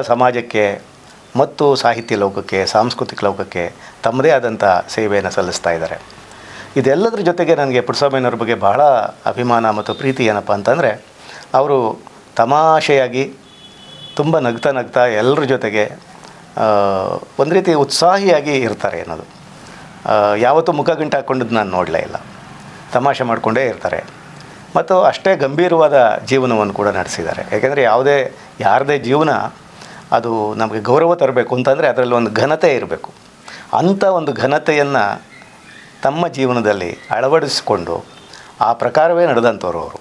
ಸಮಾಜಕ್ಕೆ ಮತ್ತು ಸಾಹಿತ್ಯ ಲೋಕಕ್ಕೆ, ಸಾಂಸ್ಕೃತಿಕ ಲೋಕಕ್ಕೆ ತಮ್ಮದೇ ಆದಂಥ ಸೇವೆಯನ್ನು ಸಲ್ಲಿಸ್ತಾ ಇದ್ದಾರೆ. ಇದೆಲ್ಲದರ ಜೊತೆಗೆ ನನಗೆ ಪುಟ್ಸಾಮಯ್ಯನವ್ರ ಬಗ್ಗೆ ಬಹಳ ಅಭಿಮಾನ ಮತ್ತು ಪ್ರೀತಿ ಏನಪ್ಪ ಅಂತಂದರೆ, ಅವರು ತಮಾಷೆಯಾಗಿ ತುಂಬ ನಗ್ತಾ ನಗ್ತಾ ಎಲ್ಲರ ಜೊತೆಗೆ ಒಂದು ರೀತಿ ಉತ್ಸಾಹಿಯಾಗಿ ಇರ್ತಾರೆ ಅನ್ನೋದು. ಯಾವತ್ತೂ ಮುಖ ಗಂಟು ಹಾಕ್ಕೊಂಡಿದ್ದು ನಾನು ನೋಡಲೇ ಇಲ್ಲ. ತಮಾಷೆ ಮಾಡಿಕೊಂಡೇ ಇರ್ತಾರೆ. ಮತ್ತು ಅಷ್ಟೇ ಗಂಭೀರವಾದ ಜೀವನವನ್ನು ಕೂಡ ನಡೆಸಿದ್ದಾರೆ. ಯಾಕೆಂದರೆ ಯಾವುದೇ, ಯಾರದೇ ಜೀವನ ಅದು ನಮಗೆ ಗೌರವ ತರಬೇಕು ಅಂತಂದರೆ ಅದರಲ್ಲಿ ಒಂದು ಘನತೆ ಇರಬೇಕು. ಅಂಥ ಒಂದು ಘನತೆಯನ್ನು ತಮ್ಮ ಜೀವನದಲ್ಲಿ ಅಳವಡಿಸಿಕೊಂಡು ಆ ಪ್ರಕಾರವೇ ನಡೆದಂಥವ್ರು ಅವರು.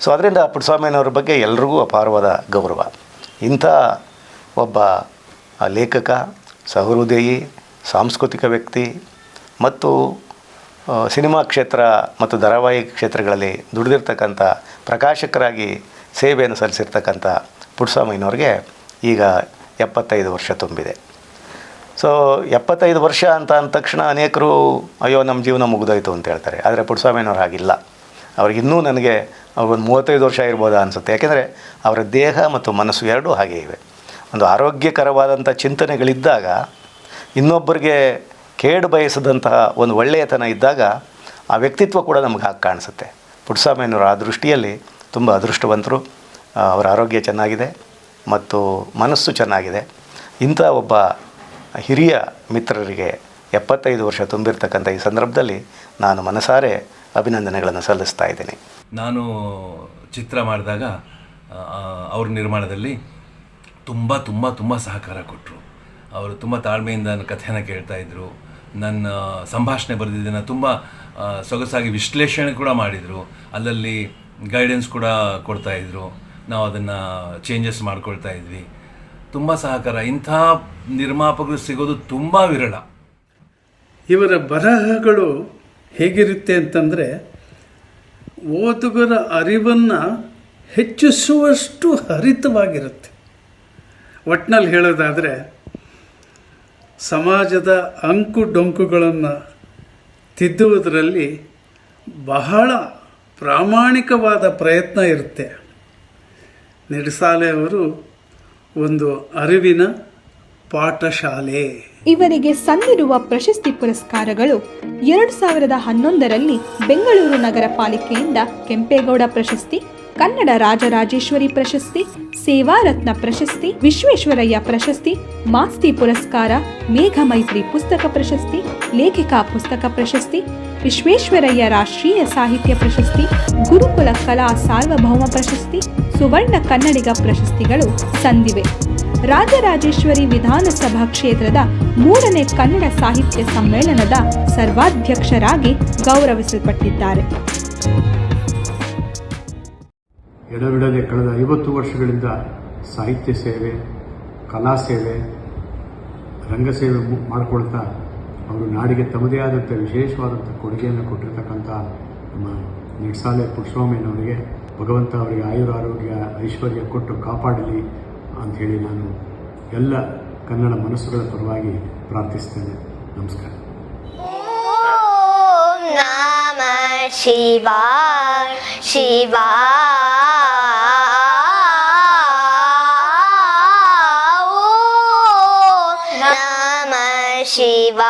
ಸೊ ಅದರಿಂದ ಪುಟ್ಟಸ್ವಾಮಿಯವ್ರ ಬಗ್ಗೆ ಎಲ್ರಿಗೂ ಅಪಾರವಾದ ಗೌರವ. ಇಂಥ ಒಬ್ಬ ಲೇಖಕ, ಸಹೃದಯಿ, ಸಾಂಸ್ಕೃತಿಕ ವ್ಯಕ್ತಿ ಮತ್ತು ಸಿನಿಮಾ ಕ್ಷೇತ್ರ ಮತ್ತು ಧಾರಾವಾಹಿ ಕ್ಷೇತ್ರಗಳಲ್ಲಿ ದುಡಿದಿರ್ತಕ್ಕಂಥ ಪ್ರಕಾಶಕರಾಗಿ ಸೇವೆಯನ್ನು ಸಲ್ಲಿಸಿರ್ತಕ್ಕಂಥ ಪುಟ್ಟಸ್ವಾಮಿನವ್ರಿಗೆ ಈಗ ಎಪ್ಪತ್ತೈದು ವರ್ಷ ತುಂಬಿದೆ. ಸೊ ಎಪ್ಪತ್ತೈದು ವರ್ಷ ಅಂತ ಅಂದ ತಕ್ಷಣ ಅನೇಕರು, ಅಯ್ಯೋ, ನಮ್ಮ ಜೀವನ ಮುಗಿದೋಯ್ತು ಅಂತ ಹೇಳ್ತಾರೆ. ಆದರೆ ಪುಟ್ಸ್ವಾಮಿನವ್ರು ಹಾಗಿಲ್ಲ. ಅವ್ರಿಗೆ ಇನ್ನೂ ನನಗೆ ಅವ್ರಿಗೊಂದು ಮೂವತ್ತೈದು ವರ್ಷ ಇರ್ಬೋದಾ ಅನಿಸುತ್ತೆ. ಯಾಕೆಂದರೆ ಅವರ ದೇಹ ಮತ್ತು ಮನಸ್ಸು ಎರಡೂ ಹಾಗೆ ಇವೆ. ಒಂದು ಆರೋಗ್ಯಕರವಾದಂಥ ಚಿಂತನೆಗಳಿದ್ದಾಗ, ಇನ್ನೊಬ್ಬರಿಗೆ ಕೇಡು ಬಯಸದಂತಹ ಒಂದು ಒಳ್ಳೆಯತನ ಇದ್ದಾಗ ಆ ವ್ಯಕ್ತಿತ್ವ ಕೂಡ ನಮ್ಗೆ ಹಾಗೆ ಕಾಣಿಸುತ್ತೆ. ಪುಟ್ಸ್ವಾಮಿಯವರು ಆ ದೃಷ್ಟಿಯಲ್ಲಿ ತುಂಬ ಅದೃಷ್ಟವಂತರು. ಅವರ ಆರೋಗ್ಯ ಚೆನ್ನಾಗಿದೆ. ಮತ್ತು ಮನಸ್ಸು ಚೆನ್ನಾಗಿದೆ. ಇಂಥ ಒಬ್ಬ ಹಿರಿಯ ಮಿತ್ರರಿಗೆ ಎಪ್ಪತ್ತೈದು ವರ್ಷ ತುಂಬಿರ್ತಕ್ಕಂಥ ಈ ಸಂದರ್ಭದಲ್ಲಿ ನಾನು ಮನಸಾರೆ ಅಭಿನಂದನೆಗಳನ್ನು ಸಲ್ಲಿಸ್ತಾ ಇದ್ದೀನಿ. ನಾನು ಚಿತ್ರ ಮಾಡಿದಾಗ ಅವ್ರ ನಿರ್ಮಾಣದಲ್ಲಿ ತುಂಬ ತುಂಬ ತುಂಬ ಸಹಕಾರ ಕೊಟ್ಟರು ಅವರು ತುಂಬ ತಾಳ್ಮೆಯಿಂದ ನನ್ನ ಕಥೆನ ಕೇಳ್ತಾ ಇದ್ದರು ನನ್ನ ಸಂಭಾಷಣೆ ಬರೆದಿದ್ದನ್ನು ತುಂಬ ಸೊಗಸಾಗಿ ವಿಶ್ಲೇಷಣೆ ಕೂಡ ಮಾಡಿದರು. ಅಲ್ಲಲ್ಲಿ ಗೈಡೆನ್ಸ್ ಕೂಡ ಕೊಡ್ತಾಯಿದ್ರು ನಾವು ಅದನ್ನು ಚೇಂಜಸ್ ಮಾಡ್ಕೊಳ್ತಾ ಇದ್ವಿ. ತುಂಬ ಸಹಕಾರ. ಇಂಥ ನಿರ್ಮಾಪಕರು ಸಿಗೋದು ತುಂಬ ವಿರಳ. ಇವರ ಬರಹಗಳು ಹೇಗಿರುತ್ತೆ ಅಂತಂದರೆ ಓದುಗರ ಅರಿವನ್ನು ಹೆಚ್ಚಿಸುವಷ್ಟು ಹರಿತವಾಗಿರುತ್ತೆ. ಒಟ್ನಲ್ಲಿ ಹೇಳೋದಾದರೆ ಸಮಾಜದ ಅಂಕು ಡೊಂಕುಗಳನ್ನು ತಿದ್ದುವುದರಲ್ಲಿ ಬಹಳ ಪ್ರಾಮಾಣಿಕವಾದ ಪ್ರಯತ್ನ ಇರುತ್ತೆ. ಅವರು ಒಂದು ಅರಿವಿನ ಪಾಠಶಾಲೆ. ಇವರಿಗೆ ಸಂದಿರುವ ಪ್ರಶಸ್ತಿ ಪುರಸ್ಕಾರಗಳು ಎರಡು ಸಾವಿರದ ಹನ್ನೊಂದರಲ್ಲಿ ಬೆಂಗಳೂರು ನಗರ ಪಾಲಿಕೆಯಿಂದ ಕೆಂಪೇಗೌಡ ಪ್ರಶಸ್ತಿ ಕನ್ನಡ ರಾಜರಾಜೇಶ್ವರಿ ಪ್ರಶಸ್ತಿ ಸೇವಾರತ್ನ ಪ್ರಶಸ್ತಿ, ವಿಶ್ವೇಶ್ವರಯ್ಯ ಪ್ರಶಸ್ತಿ, ಮಾಸ್ತಿ ಪುರಸ್ಕಾರ, ಮೇಘಮೈತ್ರಿ ಪುಸ್ತಕ ಪ್ರಶಸ್ತಿ, ಲೇಖಿಕಾ ಪುಸ್ತಕ ಪ್ರಶಸ್ತಿ, ವಿಶ್ವೇಶ್ವರಯ್ಯ ರಾಷ್ಟ್ರೀಯ ಸಾಹಿತ್ಯ ಪ್ರಶಸ್ತಿ, ಗುರುಕುಲ ಕಲಾ ಸಾರ್ವಭೌಮ ಪ್ರಶಸ್ತಿ, ಸುವರ್ಣ ಕನ್ನಡಿಗ ಪ್ರಶಸ್ತಿಗಳು ಸಂದಿವೆ. ರಾಜರಾಜೇಶ್ವರಿ ವಿಧಾನಸಭಾ ಕ್ಷೇತ್ರದ ಮೂರನೇ ಕನ್ನಡ ಸಾಹಿತ್ಯ ಸಮ್ಮೇಳನದ ಸರ್ವಾಧ್ಯಕ್ಷರಾಗಿ ಗೌರವಿಸಲ್ಪಟ್ಟಿದ್ದಾರೆ. ಎಡಬಿಡದೆ ಕಳೆದ ಐವತ್ತು ವರ್ಷಗಳಿಂದ ಸಾಹಿತ್ಯ ಸೇವೆ, ಕಲಾ ಸೇವೆ ರಂಗಸೇವೆ ಮಾಡಿಕೊಳ್ತಾ ಅವರು ನಾಡಿಗೆ ತಮ್ಮದೇ ಆದಂಥ ವಿಶೇಷವಾದಂಥ ಕೊಡುಗೆಯನ್ನು ಕೊಟ್ಟಿರ್ತಕ್ಕಂಥ ನಮ್ಮ ನಿಡ್ಸಾಲೆ ಪುಟ್ಟಸ್ವಾಮಿನವರಿಗೆ ಭಗವಂತ ಅವರಿಗೆ ಆಯುರ ಆರೋಗ್ಯ, ಐಶ್ವರ್ಯ ಕೊಟ್ಟು ಕಾಪಾಡಲಿ ಅಂಥೇಳಿ ನಾನು ಎಲ್ಲ ಕನ್ನಡ ಮನಸ್ಸುಗಳ ಪರವಾಗಿ ಪ್ರಾರ್ಥಿಸ್ತೇನೆ. ನಮಸ್ಕಾರ. शिवा शिवा ओ नमः शिवाय।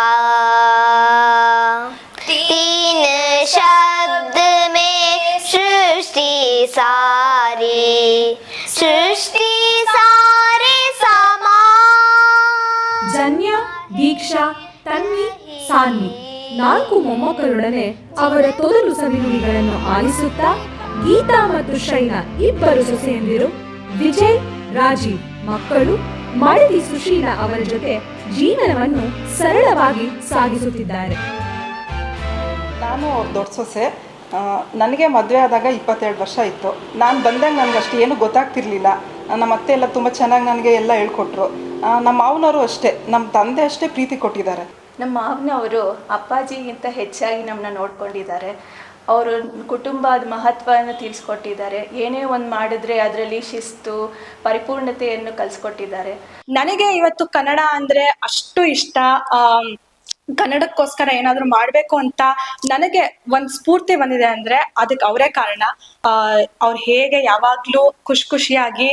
तीन शब्द में सृष्टि सारी, सृष्टि सारे समा जन्य, दीक्षा, तन्वी, सान्वी। ನಾಲ್ಕು ಮೊಮ್ಮಕ್ಕಳೊಡನೆ ಅವರ ತೊದಲು ಸವಿನುಡಿಗಳನ್ನು ಆಲಿಸುತ್ತಾ, ಗೀತಾ ಮತ್ತು ಶೈನಾ ಇಬ್ಬರು ಸೊಸೆಯಂದಿರು, ವಿಜಯ್, ರಾಜೀವ್ ಮಕ್ಕಳು, ಮಡದಿ ಸುಶೀಲಾ ಅವರ ಜೊತೆ ಜೀವನವನ್ನು ಸರಳವಾಗಿ ಸಾಗಿಸುತ್ತಿದ್ದಾರೆ. ನಾನು ಅವ್ರ ದೊಡ್ಡ ಸೊಸೆ. ನನಗೆ ಮದುವೆ ಆದಾಗ ಇಪ್ಪತ್ತೆರಡು ವರ್ಷ ಇತ್ತು. ನಾನು ಬಂದಾಗ ನನಗೆ ಅಷ್ಟು ಏನು ಗೊತ್ತಾಗ್ತಿರ್ಲಿಲ್ಲ. ನಮ್ಮ ಅತ್ತೆ ಎಲ್ಲ ತುಂಬ ಚೆನ್ನಾಗಿ ನನಗೆ ಎಲ್ಲ ಹೇಳ್ಕೊಟ್ರು. ನಮ್ಮ ಮಾವನವರು ಅಷ್ಟೇ. ನಮ್ಮ ತಂದೆ ಅಷ್ಟೇ ಪ್ರೀತಿ ಕೊಟ್ಟಿದ್ದಾರೆ. ನಮ್ಮ ಮಾವನವರು ಅಪ್ಪಾಜಿಗಿಂತ ಹೆಚ್ಚಾಗಿ ನಮ್ಮನ್ನ ನೋಡ್ಕೊಂಡಿದ್ದಾರೆ. ಅವರು ಕುಟುಂಬದ ಮಹತ್ವವನ್ನು ತಿಳಿಸ್ಕೊಟ್ಟಿದ್ದಾರೆ. ಏನೇ ಒಂದು ಮಾಡಿದ್ರೆ ಅದರಲ್ಲಿ ಶಿಸ್ತು, ಪರಿಪೂರ್ಣತೆಯನ್ನು ಕಲಿಸ್ಕೊಟ್ಟಿದ್ದಾರೆ. ನನಗೆ ಇವತ್ತು ಕನ್ನಡ ಅಂದ್ರೆ ಅಷ್ಟು ಇಷ್ಟ. ಕನ್ನಡಕ್ಕೋಸ್ಕರ ಏನಾದ್ರು ಮಾಡ್ಬೇಕು ಅಂತ ನನಗೆ ಒಂದ್ ಸ್ಫೂರ್ತಿ ಬಂದಿದೆ ಅಂದ್ರೆ ಅದಕ್ಕೆ ಅವರೇ ಕಾರಣ. ಅವ್ರು ಹೇಗೆ ಯಾವಾಗ್ಲೂ ಖುಷಿ ಖುಷಿಯಾಗಿ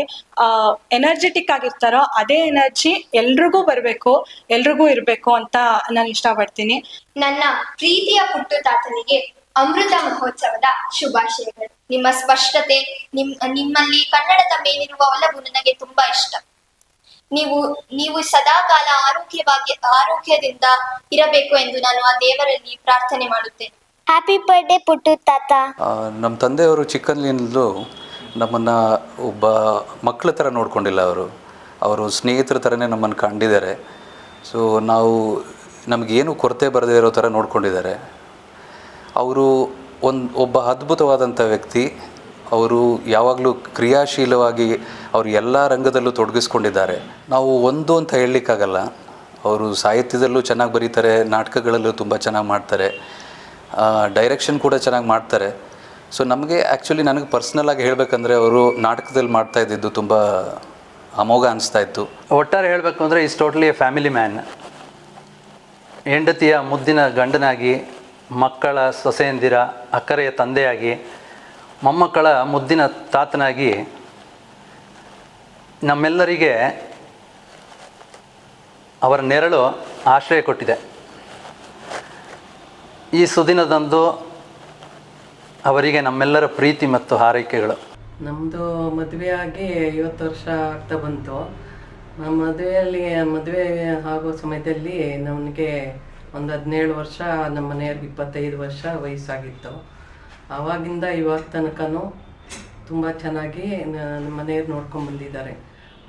ಎನರ್ಜೆಟಿಕ್ ಆಗಿರ್ತಾರೋ ಅದೇ ಎನರ್ಜಿ ಎಲ್ರಿಗೂ ಬರ್ಬೇಕು, ಎಲ್ರಿಗೂ ಇರ್ಬೇಕು ಅಂತ ನಾನು ಇಷ್ಟಪಡ್ತೀನಿ. ನನ್ನ ಪ್ರೀತಿಯ ಪುಟ್ಟು ತಾತನಿಗೆ ಅಮೃತ ಮಹೋತ್ಸವದ ಶುಭಾಶಯಗಳು. ನಿಮ್ಮ ಸ್ಪಷ್ಟತೆ, ನಿಮ್, ನಿಮ್ಮಲ್ಲಿ ಕನ್ನಡದ ಮೇಲಿರುವ ಒಲವು ನನಗೆ ತುಂಬಾ ಇಷ್ಟ. ನೀವು ನೀವು ಸದಾಕಾಲ ಆರೋಗ್ಯವಾಗಿ ಆರೋಗ್ಯದಿಂದ ಇರಬೇಕು ಎಂದು ನಾನು ಆ ದೇವರಲ್ಲಿ ಪ್ರಾರ್ಥನೆ ಮಾಡುತ್ತೇನೆ. ಹ್ಯಾಪಿ ಬರ್ಡೇ ಪುಟ್ಟು ತಾತ. ನಮ್ಮ ತಂದೆಯವರು ಚಿಕ್ಕಂದಿನಿಂದಲೂ ನಮ್ಮನ್ನು ಒಬ್ಬ ಮಕ್ಕಳ ಥರ ನೋಡ್ಕೊಂಡಿಲ್ಲ ಅವರು. ಅವರು ಸ್ನೇಹಿತರ ಥರನೇ ನಮ್ಮನ್ನು ಕಂಡಿದ್ದಾರೆ. ಸೊ ನಾವು ನಮಗೇನು ಕೊರತೆ ಬರದೇ ಇರೋ ಥರ ನೋಡ್ಕೊಂಡಿದ್ದಾರೆ. ಅವರು ಒಂದು ಒಬ್ಬ ಅದ್ಭುತವಾದಂಥ ವ್ಯಕ್ತಿ. ಅವರು ಯಾವಾಗಲೂ ಕ್ರಿಯಾಶೀಲವಾಗಿ ಅವರು ಎಲ್ಲ ರಂಗದಲ್ಲೂ ತೊಡಗಿಸ್ಕೊಂಡಿದ್ದಾರೆ. ನಾವು ಒಂದು ಅಂತ ಹೇಳಲಿಕ್ಕಾಗಲ್ಲ. ಅವರು ಸಾಹಿತ್ಯದಲ್ಲೂ ಚೆನ್ನಾಗಿ ಬರೀತಾರೆ, ನಾಟಕಗಳಲ್ಲೂ ತುಂಬ ಚೆನ್ನಾಗಿ ಮಾಡ್ತಾರೆ. ಡೈರೆಕ್ಷನ್ ಕೂಡ ಚೆನ್ನಾಗಿ ಮಾಡ್ತಾರೆ. ಸೊ ನಮಗೆ ಆ್ಯಕ್ಚುಲಿ ನನಗೆ ಪರ್ಸ್ನಲಾಗಿ ಹೇಳಬೇಕಂದ್ರೆ ಅವರು ನಾಟಕದಲ್ಲಿ ಮಾಡ್ತಾ ಇದ್ದಿದ್ದು ತುಂಬ ಅಮೋಘ ಅನಿಸ್ತಾ ಇತ್ತು. ಒಟ್ಟಾರೆ ಹೇಳಬೇಕು ಅಂದರೆ is totally a family man ಹೆಂಡತಿಯ ಮುದ್ದಿನ ಗಂಡನಾಗಿ, ಮಕ್ಕಳ ಸೊಸೆಯಂದಿರ ಅಕ್ಕರೆಯ ತಂದೆಯಾಗಿ ಮೊಮ್ಮಕ್ಕಳ ಮುದ್ದಿನ ತಾತನಾಗಿ ನಮ್ಮೆಲ್ಲರಿಗೆ ಅವರ ನೆರಳು ಆಶ್ರಯ ಕೊಟ್ಟಿದೆ. ಈ ಸುದಿನದಂದು ಅವರಿಗೆ ನಮ್ಮೆಲ್ಲರ ಪ್ರೀತಿ ಮತ್ತು ಹಾರೈಕೆಗಳು. ನಮ್ಮದು ಮದುವೆ ಆಗಿ ಐವತ್ತು ವರ್ಷ ಆಗ್ತಾ ಬಂತು. ನಮ್ಮ ಮದುವೆಯಲ್ಲಿ, ಮದುವೆ ಆಗೋ ಸಮಯದಲ್ಲಿ ನಮಗೆ ಒಂದು ಹದಿನೇಳು ವರ್ಷ, ನಮ್ಮ ಮನೆಯವ್ರಿಗೆ ಇಪ್ಪತ್ತೈದು ವರ್ಷ ವಯಸ್ಸಾಗಿತ್ತು. ಆವಾಗಿಂದ ಇವಾಗ ತನಕನೂ ತುಂಬ ಚೆನ್ನಾಗಿ ಮನೆಯವ್ರು ನೋಡ್ಕೊಂಡು ಬಂದಿದ್ದಾರೆ.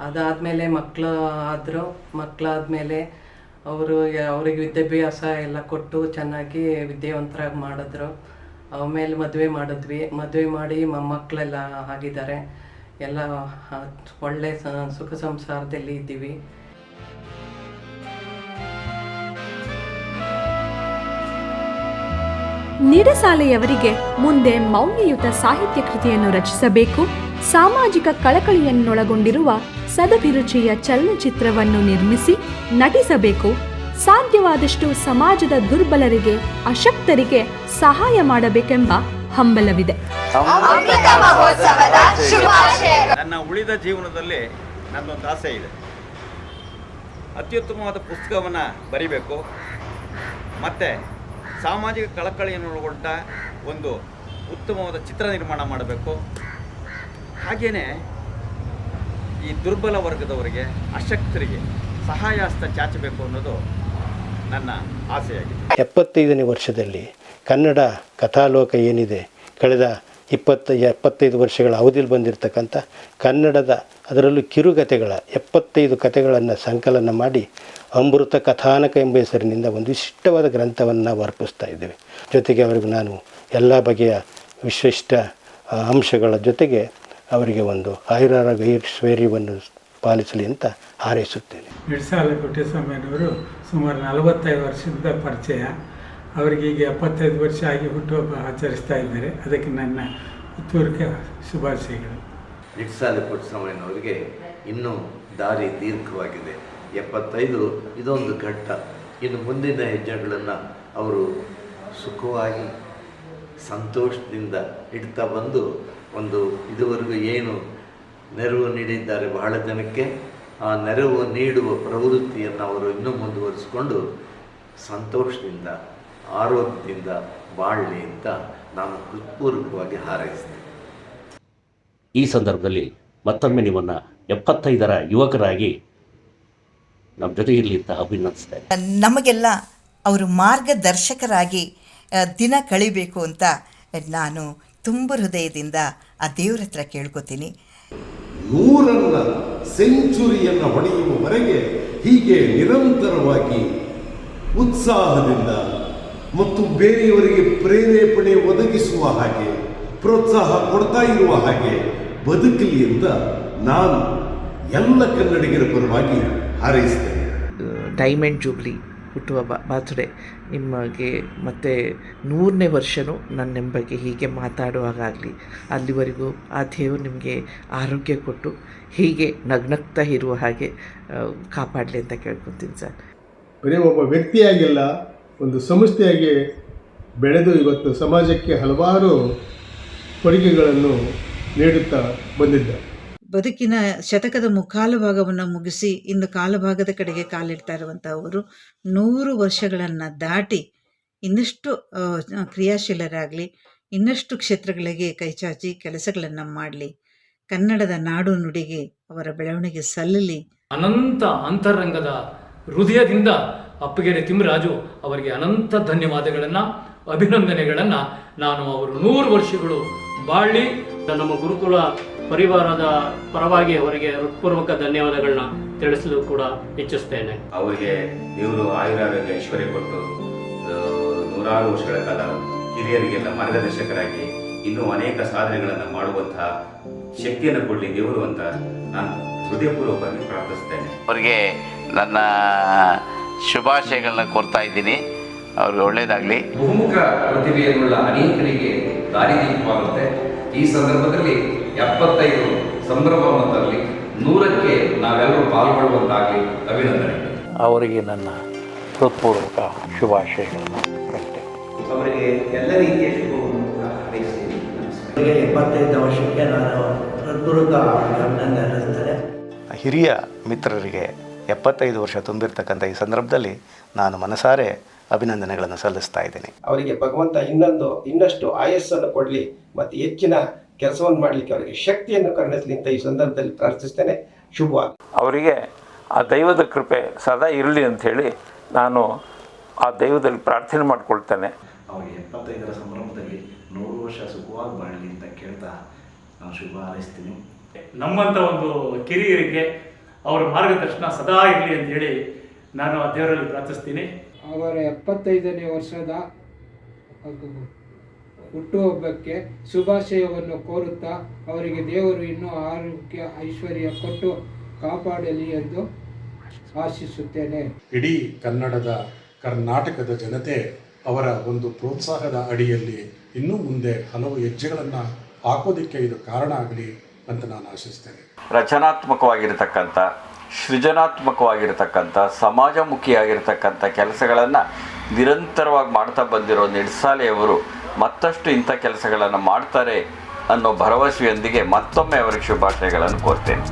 ಅದಾದಮೇಲೆ ಮಕ್ಕಳು ಆದರು ಮಕ್ಕಳಾದಮೇಲೆ ಅವರು ಅವ್ರಿಗೆ ವಿದ್ಯಾಭ್ಯಾಸ ಎಲ್ಲ ಕೊಟ್ಟು ಚೆನ್ನಾಗಿ ವಿದ್ಯಾವಂತರಾಗಿ ಮಾಡಿದ್ರು. ಆಮೇಲೆ ಮದುವೆ ಮಾಡಿದ್ವಿ. ಮದುವೆ ಮಾಡಿ ಮೊಮ್ಮಕ್ಕಳೆಲ್ಲ ಆಗಿದ್ದಾರೆ. ಎಲ್ಲ ಒಳ್ಳೆ ಸುಖ ಸಂಸಾರದಲ್ಲಿ ಇದ್ದೀವಿ. ನಿಡಸಾಲೆಯವರಿಗೆ ಮುಂದೆ ಮೌಲ್ಯಯುತ ಸಾಹಿತ್ಯ ಕೃತಿಯನ್ನು ರಚಿಸಬೇಕು. ಸಾಮಾಜಿಕ ಕಳಕಳಿಯನ್ನೊಳಗೊಂಡಿರುವ ಸದಭಿರುಚಿಯ ಚಲನಚಿತ್ರವನ್ನು ನಿರ್ಮಿಸಿ ನಟಿಸಬೇಕು. ಸಾಧ್ಯವಾದಷ್ಟು ಸಮಾಜದ ದುರ್ಬಲರಿಗೆ ಅಶಕ್ತರಿಗೆ ಸಹಾಯ ಮಾಡಬೇಕೆಂಬ ಹಂಬಲವಿದೆ. ನನ್ನ ಉಳಿದ ಜೀವನದಲ್ಲಿ ನನ್ನೊಂದು ಆಸೆ ಇದೆ. ಅತ್ಯುತ್ತಮವಾದ ಪುಸ್ತಕವನ್ನು ಬರಿಬೇಕು. ಮತ್ತು ಸಾಮಾಜಿಕ ಕಳಕಳಿಯನ್ನು ಒಳಗೊಂಡ ಒಂದು ಉತ್ತಮವಾದ ಚಿತ್ರ ನಿರ್ಮಾಣ ಮಾಡಬೇಕು. ಹಾಗೆಯೇ ಈ ದುರ್ಬಲ ವರ್ಗದವರಿಗೆ, ಅಶಕ್ತರಿಗೆ ಸಹಾಯ ಹಸ್ತ ಚಾಚಬೇಕು ಅನ್ನೋದು ನನ್ನ ಆಸೆಯಾಗಿದೆ. ಎಪ್ಪತ್ತೈದನೇ ವರ್ಷದಲ್ಲಿ ಕನ್ನಡ ಕಥಾಲೋಕ ಏನಿದೆ, ಕಳೆದ ಇಪ್ಪತ್ತ, ಎಪ್ಪತ್ತೈದು ವರ್ಷಗಳ ಅವಧಿಯಲ್ಲಿ ಬಂದಿರತಕ್ಕಂಥ ಕನ್ನಡದ ಅದರಲ್ಲೂ ಕಿರುಗತೆಗಳ ಎಪ್ಪತ್ತೈದು ಕಥೆಗಳನ್ನು ಸಂಕಲನ ಮಾಡಿ ಅಮೃತ ಕಥಾನಕ ಎಂಬ ಹೆಸರಿನಿಂದ ಒಂದು ವಿಶಿಷ್ಟವಾದ ಗ್ರಂಥವನ್ನು ನಾವು ಅರ್ಪಿಸ್ತಾ ಇದ್ದೇವೆ. ಜೊತೆಗೆ ಅವರಿಗೆ ನಾನು ಎಲ್ಲ ಬಗೆಯ ವಿಶಿಷ್ಟ ಅಂಶಗಳ ಜೊತೆಗೆ ಅವರಿಗೆ ಒಂದು ಆಯುರಾರೋಗ್ಯ ಐಶ್ವರ್ಯವನ್ನು ಪಾಲಿಸಲಿ ಅಂತ ಹಾರೈಸುತ್ತೇನೆ. ನಿಡ್ಸಾಲ ಪುಟ್ಟಸ್ವಾಮಿಯವರು ಸುಮಾರು ನಲವತ್ತೈದು ವರ್ಷದ ಪರಿಚಯ. ಅವರಿಗೆ ಈಗ ಎಪ್ಪತ್ತೈದು ವರ್ಷ ಆಗಿ ಹುಟ್ಟುಹಬ್ಬ ಆಚರಿಸ್ತಾ ಇದ್ದಾರೆ. ಅದಕ್ಕೆ ನನ್ನ ಉತ್ತೂರ್ಕ ಶುಭಾಶಯಗಳು. ನಿಟ್ಸಾಲೆ ಪುಟ್ಟಸ್ವಾಮಿಯವ್ರಿಗೆ ಇನ್ನೂ ದಾರಿ ದೀರ್ಘವಾಗಿದೆ. ಎಪ್ಪತ್ತೈದು ಇದೊಂದು ಘಟ್ಟ. ಇನ್ನು ಮುಂದಿನ ಹೆಜ್ಜೆಗಳನ್ನು ಅವರು ಸುಖವಾಗಿ, ಸಂತೋಷದಿಂದ ಇಡ್ತಾ ಬಂದು ಒಂದು ಇದುವರೆಗೂ ಏನು ನೆರವು ನೀಡಿದ್ದಾರೆ ಬಹಳ ಜನಕ್ಕೆ, ಆ ನೆರವು ನೀಡುವ ಪ್ರವೃತ್ತಿಯನ್ನು ಅವರು ಇನ್ನೂ ಮುಂದುವರಿಸಿಕೊಂಡು ಸಂತೋಷದಿಂದ, ಆರೋಗ್ಯದಿಂದ ಬಾಳಲಿ ಅಂತ ನಾನು ಹೃತ್ಪೂರ್ವಕವಾಗಿ ಹಾರೈಸ್ತೇನೆ. ಈ ಸಂದರ್ಭದಲ್ಲಿ ಮತ್ತೊಮ್ಮೆ ನಿಮ್ಮನ್ನು ಎಪ್ಪತ್ತೈದರ ಯುವಕರಾಗಿ ನಮ್ಮ ಜೊತೆ ಇರಲಿ ಅಂತ ಅಭಿನಂದಿಸ್ತಾ ನಮಗೆಲ್ಲ ಅವರು ಮಾರ್ಗದರ್ಶಕರಾಗಿ ದಿನ ಕಳಿಬೇಕು ಅಂತ ನಾನು ತುಂಬ ಹೃದಯದಿಂದ ಆ ದೇವ್ರ ಹತ್ರ ಕೇಳ್ಕೊತೀನಿ. ನೂರನ್ನ ಸೆಂಚುರಿಯನ್ನು ಹೊಡೆಯುವವರೆಗೆ ಹೀಗೆ ನಿರಂತರವಾಗಿ ಉತ್ಸಾಹದಿಂದ ಮತ್ತು ಬೇರೆಯವರಿಗೆ ಪ್ರೇರೇಪಣೆ ಒದಗಿಸುವ ಹಾಗೆ ಪ್ರೋತ್ಸಾಹ ಕೊಡ್ತಾ ಇರುವ ಹಾಗೆ ಬದುಕಲಿ ಅಂತ ನಾನು ಎಲ್ಲ ಕನ್ನಡಿಗರ ಪರವಾಗಿ ಹಾರೈಸ್ತೇನೆ ಡೈಮಂಡ್ ಜೂಬ್ಲಿ ಹುಟ್ಟುಹಬ್ಬ ಬರ್ತ್ಡೇ ನಿಮಗೆ ಮತ್ತು ನೂರನೇ ವರ್ಷವೂ ನನ್ನ ಬಗ್ಗೆ ಹೀಗೆ ಮಾತಾಡುವಾಗಲಿ ಅಲ್ಲಿವರೆಗೂ ಆ ದೇವರು ನಿಮಗೆ ಆರೋಗ್ಯ ಕೊಟ್ಟು ಹೀಗೆ ನಗ್ನಗ್ತಾ ಇರುವ ಹಾಗೆ ಕಾಪಾಡಲಿ ಅಂತ ಕೇಳ್ಕೊತೀನಿ ಸರ್. ಬರೀ ಒಬ್ಬ ವ್ಯಕ್ತಿಯಾಗಿಲ್ಲ ಒಂದು ಸಂಸ್ಥೆಯಾಗಿ ಬೆಳೆದು ಇವತ್ತು ಸಮಾಜಕ್ಕೆ ಹಲವಾರು ಕೊಡುಗೆಗಳನ್ನು ನೀಡುತ್ತಾ ಬಂದಿದ್ದಾರೆ ಬದುಕಿನ ಶತಕದ ಮುಕ್ಕಾಲು ಭಾಗವನ್ನು ಮುಗಿಸಿ ಇಂದು ಕಾಲಭಾಗದ ಕಡೆಗೆ ಕಾಲಿಡ್ತಾ ಇರುವಂಥವರು ನೂರು ವರ್ಷಗಳನ್ನು ದಾಟಿ ಇನ್ನಷ್ಟು ಕ್ರಿಯಾಶೀಲರಾಗಲಿ, ಇನ್ನಷ್ಟು ಕ್ಷೇತ್ರಗಳಿಗೆ ಕೈಚಾಚಿ ಕೆಲಸಗಳನ್ನು ಮಾಡಲಿ, ಕನ್ನಡದ ನಾಡು ನುಡಿಗೆ ಅವರ ಬೆಳವಣಿಗೆ ಸಲ್ಲಲಿ. ಅನಂತ ಅಂತರಂಗದ ಹೃದಯದಿಂದ ಅಪ್ಪಗೆರೆ ತಿಮ್ಮರಾಜು ಅವರಿಗೆ ಅನಂತ ಧನ್ಯವಾದಗಳನ್ನು, ಅಭಿನಂದನೆಗಳನ್ನು ನಾನು ಅವರು ನೂರು ವರ್ಷಗಳು ಬಾಳಿ ನಮ್ಮ ಗುರುಕುಲ ಪರಿವಾರದ ಪರವಾಗಿ ಅವರಿಗೆ ಹೃತ್ಪೂರ್ವಕ ಧನ್ಯವಾದಗಳನ್ನ ತಿಳಿಸಲು ಕೂಡ ಇಚ್ಛಿಸ್ತೇನೆ. ಅವರಿಗೆ ದೇವರು ಆಯುರಾರೋಗ್ಯ ಐಶ್ವರ್ಯ ಕೊಟ್ಟು ನೂರಾರು ವರ್ಷಗಳ ಕಾಲ ಹಿರಿಯರಿಗೆಲ್ಲ ಮಾರ್ಗದರ್ಶಕರಾಗಿ ಇನ್ನೂ ಅನೇಕ ಸಾಧನೆಗಳನ್ನು ಮಾಡುವಂತಹ ಶಕ್ತಿಯನ್ನು ಕೊಡಲಿ ದೇವರು ಅಂತ ನಾನು ಹೃದಯಪೂರ್ವಕವಾಗಿ ಪ್ರಾರ್ಥಿಸ್ತೇನೆ. ಅವರಿಗೆ ನನ್ನ ಶುಭಾಶಯಗಳನ್ನ ಕೊಡ್ತಾ ಇದ್ದೀನಿ. ಅವ್ರಿಗೆ ಒಳ್ಳೇದಾಗ್ಲಿ. ಬಹುಮುಖ ಪ್ರತಿಭೆಯನ್ನುಳ್ಳ ಅನೇಕರಿಗೆ ದಾರಿದೀಪವಾಗುತ್ತೆ ಈ ಸಂದರ್ಭದಲ್ಲಿ ಎಪ್ಪತ್ತೈದು ಸಂಭ್ರಮ ತರಲಿ ನೂರಕ್ಕೆ ನಾವೆಲ್ಲರೂ ಪಾಲ್ಗೊಳ್ಳುವಂತಾಗಲಿ ಅಭಿನಂದನೆ. ಅವರಿಗೆ ನನ್ನ ಹೃತ್ಪೂರ್ವಕ ಶುಭಾಶಯಗಳನ್ನು ಅವರಿಗೆ ಎಲ್ಲ ರೀತಿಯ ಶುಭವನ್ನು ಕೂಡ ಅವರಿಗೆ ಎಪ್ಪತ್ತೈದು ವರ್ಷಕ್ಕೆ ನಾನು ಹೃತ್ಪೂರ್ವಕ ಅಭಿನಂದನೆ ಸಲ್ಲಿಸ್ತೇನೆ. ಹಿರಿಯ ಮಿತ್ರರಿಗೆ ಎಪ್ಪತ್ತೈದು ವರ್ಷ ತುಂಬಿರ್ತಕ್ಕಂಥ ಈ ಸಂದರ್ಭದಲ್ಲಿ ನಾನು ಮನಸಾರೆ ಅಭಿನಂದನೆಗಳನ್ನು ಸಲ್ಲಿಸ್ತಾ ಇದ್ದೇನೆ. ಅವರಿಗೆ ಭಗವಂತ ಇನ್ನೊಂದು ಇನ್ನಷ್ಟು ಆಯಸ್ಸನ್ನು ಕೊಡಲಿ ಮತ್ತು ಹೆಚ್ಚಿನ ಕೆಲಸವನ್ನು ಮಾಡಲಿಕ್ಕೆ ಅವರಿಗೆ ಶಕ್ತಿಯನ್ನು ಕರುಣಿಸಲಿ ಅಂತ ಈ ಸಂದರ್ಭದಲ್ಲಿ ಪ್ರಾರ್ಥಿಸ್ತೇನೆ. ಶುಭ ಅವರಿಗೆ ಆ ದೈವದ ಕೃಪೆ ಸದಾ ಇರಲಿ ಅಂಥೇಳಿ ನಾನು ಆ ದೈವದಲ್ಲಿ ಪ್ರಾರ್ಥನೆ ಮಾಡಿಕೊಳ್ತೇನೆ. ಅವರಿಗೆ ಎಪ್ಪತ್ತೈದರ ಸಂಭ್ರಮದಲ್ಲಿ ನೂರು ವರ್ಷ ಸುಖವಾಗಿ ಬಾಳಲಿ ಅಂತ ಕೇಳ್ತಾ ನಾನು ಶುಭ ಹಾರೈಸ್ತೀನಿ. ನಮ್ಮಂಥ ಒಂದು ಕಿರಿಯರಿಗೆ ಅವರ ಮಾರ್ಗದರ್ಶನ ಸದಾ ಇರಲಿ ಅಂತ ಹೇಳಿ ನಾನು ಆ ದೇವರಲ್ಲಿ ಪ್ರಾರ್ಥಿಸ್ತೀನಿ. ಅವರ ಎಪ್ಪತ್ತೈದನೇ ವರ್ಷದ ಹುಟ್ಟುಹಬ್ಬಕ್ಕೆ ಶುಭಾಶಯವನ್ನು ಕೋರುತ್ತಾ ಅವರಿಗೆ ದೇವರು ಇನ್ನೂ ಆರೋಗ್ಯ ಐಶ್ವರ್ಯ ಕೊಟ್ಟು ಕಾಪಾಡಲಿ ಎಂದು ಆಶಿಸುತ್ತೇನೆ. ಇಡೀ ಕನ್ನಡದ ಕರ್ನಾಟಕದ ಜನತೆ ಅವರ ಒಂದು ಪ್ರೋತ್ಸಾಹದ ಅಡಿಯಲ್ಲಿ ಇನ್ನೂ ಮುಂದೆ ಹಲವು ಹೆಜ್ಜೆಗಳನ್ನು ಹಾಕೋದಕ್ಕೆ ಇದು ಕಾರಣ ಆಗಲಿ ಅಂತ ನಾನು ಆಶಿಸ್ತೇನೆ. ರಚನಾತ್ಮಕವಾಗಿರ್ತಕ್ಕಂಥ ಸೃಜನಾತ್ಮಕವಾಗಿರ್ತಕ್ಕಂಥ, ಸಮಾಜಮುಖಿಯಾಗಿರ್ತಕ್ಕಂಥ ಕೆಲಸಗಳನ್ನು ನಿರಂತರವಾಗಿ ಮಾಡ್ತಾ ಬಂದಿರೋ ನಿಡ್ಸಾಲೆಯವರು ಮತ್ತಷ್ಟು ಇಂಥ ಕೆಲಸಗಳನ್ನು ಮಾಡ್ತಾರೆ ಅನ್ನೋ ಭರವಸೆಯೊಂದಿಗೆ ಮತ್ತೊಮ್ಮೆ ಅವರಿಗೆ ಶುಭಾಶಯಗಳನ್ನು ಕೋರ್ತೇನೆ.